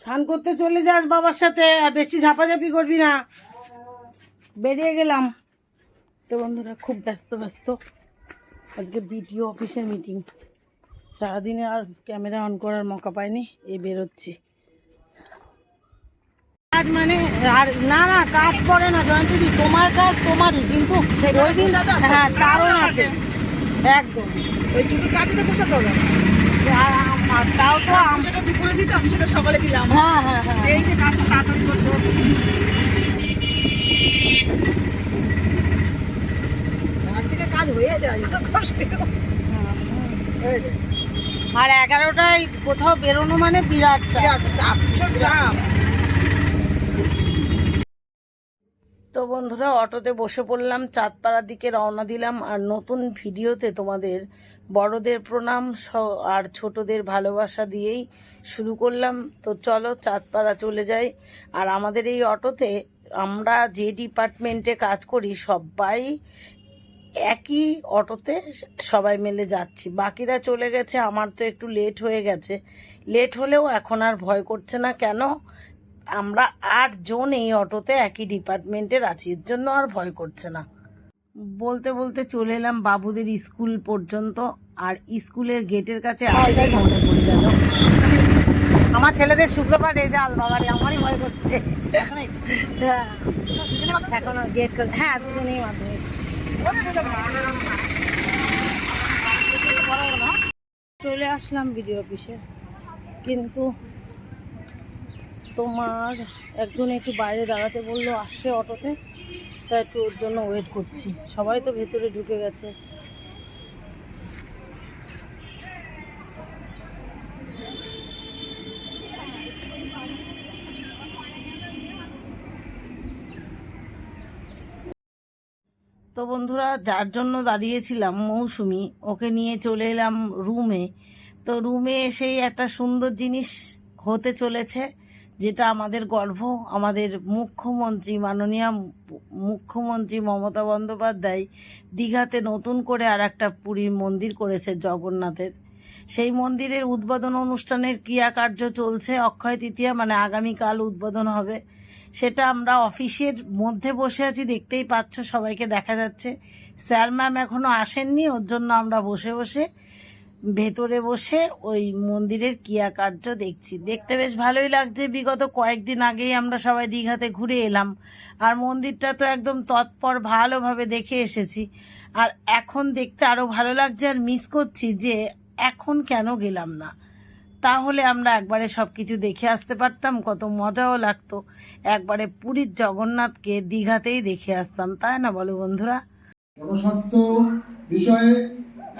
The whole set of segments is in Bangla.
স্নান করতে চলে যাস বাবার সাথে আর বেশি ঝাপাঝাপি করবি না। বেরিয়ে গেলাম। তো বন্ধুরা খুব ব্যস্ত ব্যস্ত। আজকে বিটিও অফিসের মিটিং সারাদিনে আর ক্যামেরা অন করার মকা পাইনি এই বেরোচ্ছি। কাজ মানে আর না না কাজ করে না জয়ন্তীদি তোমার কাজ তোমারই কিন্তু ওই দিন হ্যাঁ তারও না একদম। ওই কাজে তো পোষাতে হবে। আর আমার তাও তো আম- যেটা দুপুরে সেটা সকালে দিলাম। হ্যাঁ হ্যাঁ হ্যাঁ। এই যে কাজটা তাড়াতাড়ি করতে হচ্ছে। একদিকে কাজ হয়ে যায় আর এগারোটায় কোথাও বেরোনো মানে বিরাট চাপ। বিরাট চাপ, চাপ। তো বন্ধুরা অটোতে বসে পড়লাম চাঁদপাড়ার দিকে রওনা দিলাম আর নতুন ভিডিওতে তোমাদের বড়দের প্রণাম আর ছোটদের ভালোবাসা দিয়েই শুরু করলাম। তো চলো চাঁদপাড়া চলে যাই। আর আমাদের এই অটোতে আমরা যে ডিপার্টমেন্টে কাজ করি, সবাই একই অটোতে সবাই মিলে যাচ্ছি। বাকিরা চলে গেছে, আমার তো একটু লেট হয়ে গেছে। লেট হলেও এখন আর ভয় করছে না। কেন? আমরা আটজন এই অটোতে একই ডিপার্টমেন্টের আছি, এর জন্য আর ভয় করছে না। বলতে বলতে চলে এলাম বাবুদের স্কুল পর্যন্ত। আর স্কুলের গেটের কাছে আমার ছেলেদের শুক্রবার রেজাল্ট বাবারে আমারই ভয় করছে। এখনও গেট করে হ্যাঁ দুজনেই মাধ্যমিক। চলে আসলাম বিডিও অফিসে। কিন্তু তোমার একজন একটু বাইরে দাঁড়াতে বলল, আসছে অটোতে। তাই একটু ওর জন্য ওয়েট করছি। সবাই তো ভেতরে ঢুকে গেছে। বন্ধুরা, যার জন্য দাঁড়িয়েছিলাম মৌসুমি, ওকে নিয়ে চলে এলাম রুমে। তো রুমে এসেই একটা সুন্দর জিনিস হতে চলেছে, যেটা আমাদের গর্ব, আমাদের মুখ্যমন্ত্রী, মাননীয় মুখ্যমন্ত্রী মমতা বন্দ্যোপাধ্যায় দীঘাতে নতুন করে আর একটা পুরীর মন্দির করেছে জগন্নাথের। সেই মন্দিরের উদ্বোধন অনুষ্ঠানের ক্রিয়াকার্য চলছে অক্ষয় তৃতীয়া মানে আগামীকাল উদ্বোধন হবে। সেটা আমরা অফিসের মধ্যে বসে আছি, দেখতেই পাচ্ছ সবাইকে দেখা যাচ্ছে। স্যার ম্যাম এখনও আসেননি, ওর জন্য আমরা বসে বসে ভেতরে বসে ওই মন্দিরের ক্রিয়াকার্য দেখছি। দেখতে বেশ ভালোই লাগছে, বিগত কয়েকদিন আগেই আমরা সবাই দীঘাতে ঘুরে এলাম। আর মন্দিরটা তো একদম তৎপর, ভালোভাবে দেখে এসেছি। আর এখন দেখতে আরও ভালো লাগছে, আর মিস করছি যে এখন কেন গেলাম না। তাহলে আমরা একবারে সব কিছু দেখে আসতে পারতাম কত মজাও লাগতো। একবারে পুরীর জগন্নাথকে দীঘাতেই দেখে আসতাম তাই না বলো বন্ধুরা? জনস্বাস্থ্য বিষয়ে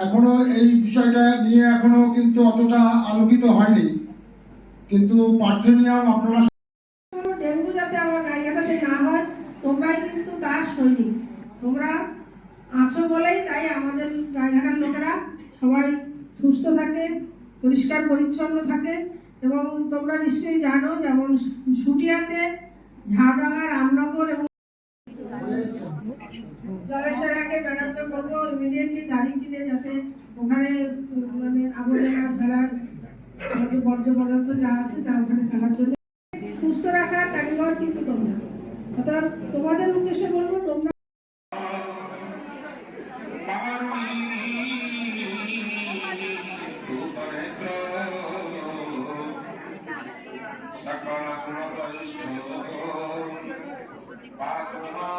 এখনও এই বিষয়টা নিয়ে এখনও কিন্তু অতটা আলোকিত হয়নি। কিন্তু পার্থেনিয়াম আপনারা ডেঙ্গু যাতে আমার জায়গাটাতে না হয় তোমরাই কিন্তু তার সৈনিক। তোমরা আছো বলেই তাই আমাদের জায়গাটার লোকেরা সবাই সুস্থ থাকে। পরিষ্কার পরিচ্ছন্ন থাকে এবং তোমরা নিশ্চয়ই জানো যেমন সুটিয়াতে, ঝাড়ডাঙ্গা, রামনগর এবং জলেশ্বর আগে ম্যাডামকে বলব ইমিডিয়েটলি গাড়ি কিনে যাতে ওখানে মানে আবর্জনা ফেলার বর্জ্য পদার্থ যা আছে যা ওখানে ফেলার জন্য। সুস্থ রাখার কারিগর কিন্তু তোমরা। অর্থাৎ তোমাদের উদ্দেশ্যে বলব, তোমরা লীলারবিন্দু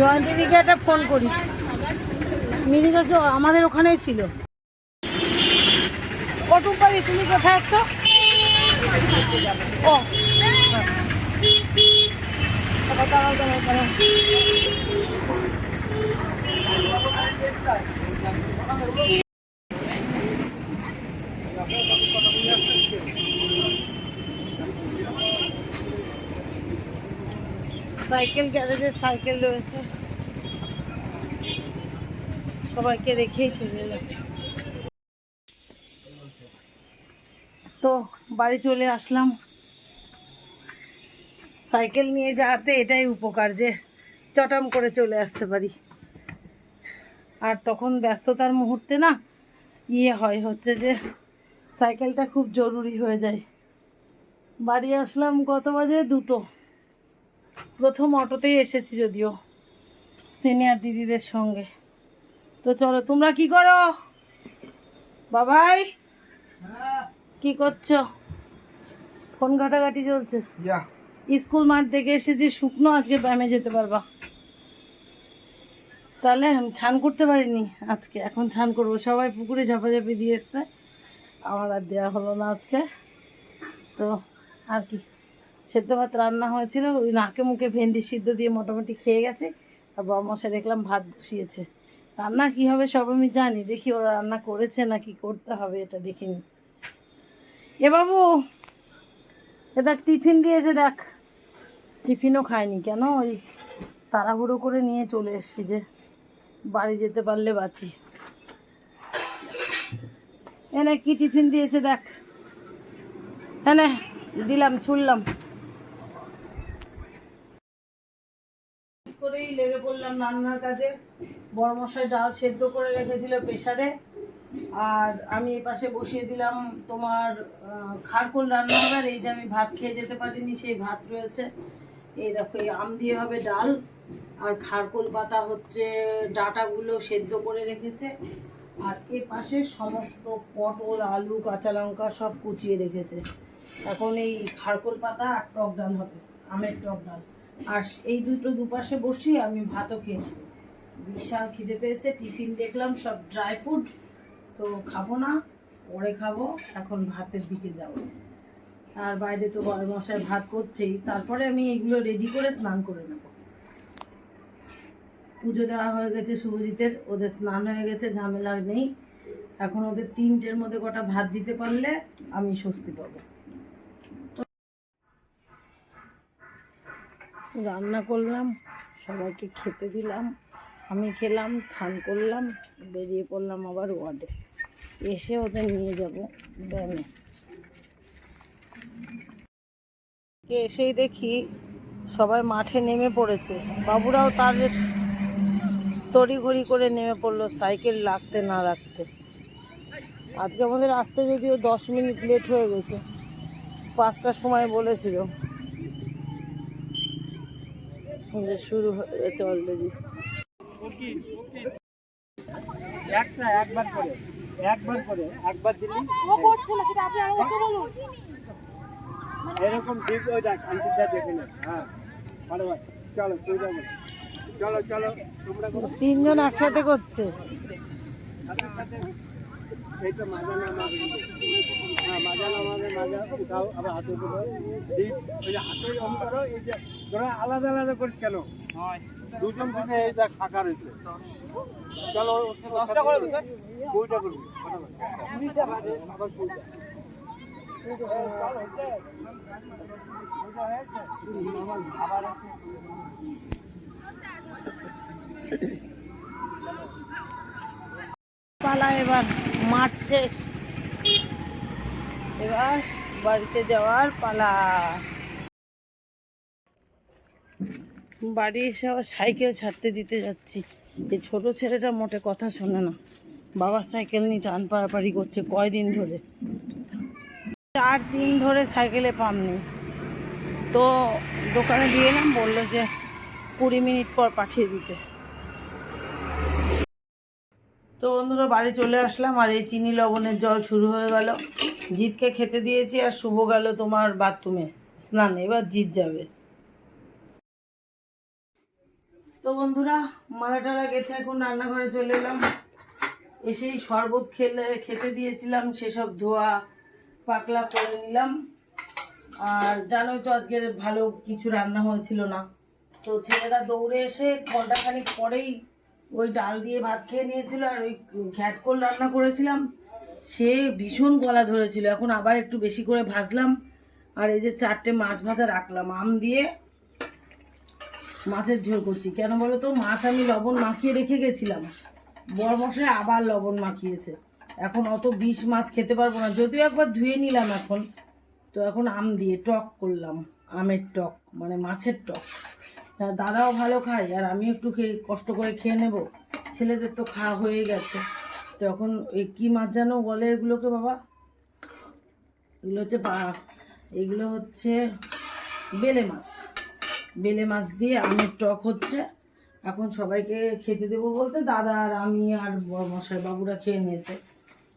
জয়ন্তীদিকে একটা ফোন করি। মিনিকা তো আমাদের ওখানেই ছিল। কটুপাদি তুমি কোথায় আছো? ও। হ্যাঁ। সাইকেল গ্যারেজে সাইকেল রয়েছে। সবাইকে রেখেই চলে এলাম তো বাড়ি চলে আসলাম। সাইকেল নিয়ে যাওয়াতে এটাই উপকার যে চটাম করে চলে আসতে পারি। আর তখন ব্যস্ততার মুহূর্তে না ইয়ে হয় হচ্ছে যে সাইকেলটা খুব জরুরি হয়ে যায়। বাড়ি আসলাম কত বাজে? দুটো। প্রথম অটোতেই এসেছি যদিও সিনিয়র দিদিদের সঙ্গে। তো চলো তোমরা কি করো? বাবাই কি করছ? ফোন ঘাটাঘাটি চলছে। স্কুল মাঠ থেকে এসেছি শুকনো আজকে ব্যায়ামে যেতে পারবা। তাহলে আমি ছান করতে পারিনি আজকে এখন ছান করব। সবাই পুকুরে ঝাপাঝাপি দিয়ে এসছে। আমার আর দেওয়া হলো না আজকে। তো আর কি। সেদ্ধ ভাত রান্না হয়েছিল, ওই নাকে মুখে ভেন্ডি সিদ্ধ দিয়ে মোটামুটি খেয়ে গেছে, আর বাবা মশাই দেখলাম ভাত বসিয়েছে। রান্না কি হবে সব আমি জানি, দেখি ওরা রান্না করেছে না কি করতে হবে এটা দেখিনি এ বাবু, এ দেখ, টিফিন দিয়েছে, দেখ। টিফিনও খায়নি কেন? ওই তাড়াহুড়ো করে নিয়ে চলে এসছি যে, বাড়ি যেতে পারলে বাঁচি। এনে কি টিফিন দিয়েছে, দেখ। এনে, দিলাম, ছুড়লাম। করেই লেগে পড়লাম রান্নার কাজে। বড়মশাই ডাল সেদ্ধ করে রেখেছিল প্রেশারে আর আমি এই পাশে বসিয়ে দিলাম তোমার খারকোল রান্না হবে। এই যে আমি ভাত খেয়ে যেতে পারিনি, সেই ভাত রয়েছে। এই দেখো, এই আম দিয়ে হবে ডাল। আর খারকোল পাতা হচ্ছে ডাঁটাগুলো সেদ্ধ করে রেখেছে। আর এ পাশে সমস্ত পটল, আলু, কাঁচা লঙ্কা সব কুচিয়ে রেখেছে। এখন এই খারকোল পাতা আর টক ডাল হবে, আমের টক ডাল। আর এই দুটো দুপাশে বসি আমি ভাতও খেয়ে বিশাল খিদে পেয়েছে, টিফিন দেখলাম, সব ড্রাই ফ্রুট তো খাব না, পরে খাব, এখন ভাতের দিকে যাব। আর বাইরে তো বড় মশাই ভাত করছেই, তারপরে আমি এগুলো রেডি করে স্নান করে নেব। পুজো দেওয়া হয়ে গেছে শুভজিতের, ওদের স্নান হয়ে গেছে ঝামেলা আর নেই। এখন ওদের তিনটের মধ্যে কটা ভাত দিতে পারলে আমি স্বস্তি পাবো। রান্না করলাম, সবাইকে খেতে দিলাম, আমি খেলাম, স্নান করলাম, বেরিয়ে পড়লাম আবার ওয়ার্ডে। এসে ওদের নিয়ে যাব ব্যায়ামে। এসেই দেখি সবাই মাঠে নেমে পড়েছে। বাবুরাও তার তড়িঘড়ি করে নেমে পড়ল সাইকেল রাখতে না রাখতে। আজকে আমাদের আসতে যদিও দশ মিনিট লেট হয়ে গেছে, পাঁচটার সময় বলেছিল। শুরু হয়ে গেছে অলরেডি একটা একবার করে একবার করে একবার দিলি এরকম ঠিক ওই দেখ আন্টিটা দেখে নে। হ্যাঁ ভালো ভাই চলো তুই যাব চলো চলো তোমরা করো। তিনজন একসাথে করছে। এইটা মাজা হ্যাঁ মাজা নামাবে মাজা উঠাও আবার হাতে যে হাতে অন করো এই যে ধরো আলাদা আলাদা করিস কেন? দুজন এই দেখ ফাঁকা রয়েছে। চলো দশটা করে স্যার কুড়িটা করবি কুড়িটা আবার কুড়িটা আবার পালা এবার মাঠ শেষ। এবার বাড়িতে যাওয়ার পালা। বাড়ি এসে আবার সাইকেল ছাড়তে দিতে যাচ্ছি। এই ছোট ছেলেটা মোটে কথা শোনে না। বাবার সাইকেল নিয়ে টান পাড়াপাড়ি করছে কয়দিন ধরে। চার দিন ধরে সাইকেলে পাম নেই তো দোকানে দিয়ে এলাম, বলল যে কুড়ি মিনিট পর পাঠিয়ে দিতে। তো বন্ধুরা, বাড়ি চলে আসলাম, আর এই চিনি লবণের জল শুরু হয়ে গেল। জিতকে খেতে দিয়েছি, আর শুভ গেল তোমার বাথরুমে। স্নানে, এবার জিত যাবে। তো বন্ধুরা মালা টালা গেছে এখন রান্নাঘরে চলে এলাম। এসেই শরবত খেলে, খেতে দিয়েছিলাম, সেসব ধোয়া পাকলা করে নিলাম। আর জানোই তো আজকের ভালো কিছু রান্না হয়েছিল না। তো ছেলেরা দৌড়ে এসে ঘন্টাখানিক পরেই ওই ডাল দিয়ে ভাত খেয়ে নিয়েছিল আর ওই ঘ্যাটকোল রান্না করেছিলাম। সে ভীষণ গলা ধরেছিল। এখন আবার একটু বেশি করে ভাজলাম। আর এই যে চারটে মাছ ভাজা রাখলাম, আম দিয়ে মাছের ঝোল করছি। কেন বলো তো মাছ আমি লবণ মাখিয়ে রেখে গেছিলাম। বড় মশাই আবার লবণ মাখিয়েছে। এখন অত বিষ মাছ খেতে পারব না। যদিও একবার ধুয়ে নিলাম এখন। তো এখন আম দিয়ে টক করলাম। আমের টক মানে মাছের টক। দাদাও ভালো খায়, আর আমি একটু খেয়ে কষ্ট করে খেয়ে নেব। ছেলেদের তো খাওয়া হয়ে গেছে। তো এখন এই কী মাছ যেন বলে এগুলোকে বাবা? এগুলো হচ্ছে এগুলো হচ্ছে বেলে মাছ। বেলে মাছ দিয়ে আমের টক হচ্ছে। এখন সবাইকে খেতে দেবো বলতে দাদা আর আমি আর মশাই বাবুরা খেয়ে নিয়েছে।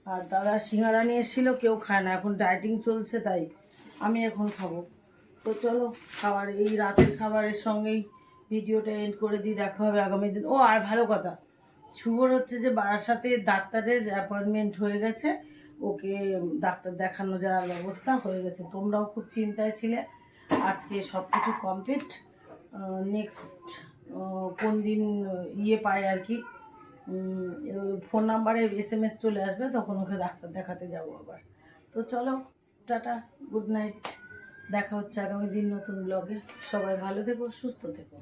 আর দাদা সিঙ্গারা নিয়ে এসেছিল, কেউ খায় না। এখন ডায়েটিং চলছে তাই আমি এখন খাব। তো চলো, খাবার, এই রাতের খাবারের সঙ্গেই ভিডিওটা এন্ড করে দিই, দেখা হবে আগামী দিন। ও, আর ভালো কথা, শুভর হচ্ছে যে বারাসাতে ডাক্তারের অ্যাপয়েন্টমেন্ট হয়ে গেছে। ওকে ডাক্তার দেখানো যাওয়ার ব্যবস্থা হয়ে গেছে। তোমরাও খুব চিন্তায় ছিলে। আজকে সব কিছু কমপ্লিট নেক্সট কোন দিন ইয়ে পায় আর কি ফোন নাম্বারে এস এম এস চলে আসবে, তখন ওকে ডাক্তার দেখাতে যাব আবার। তো চলো, টাটা, গুড নাইট, দেখা হচ্ছে আগামী দিন নতুন ব্লগে। সবাই ভালো থেকো, সুস্থ থেকো।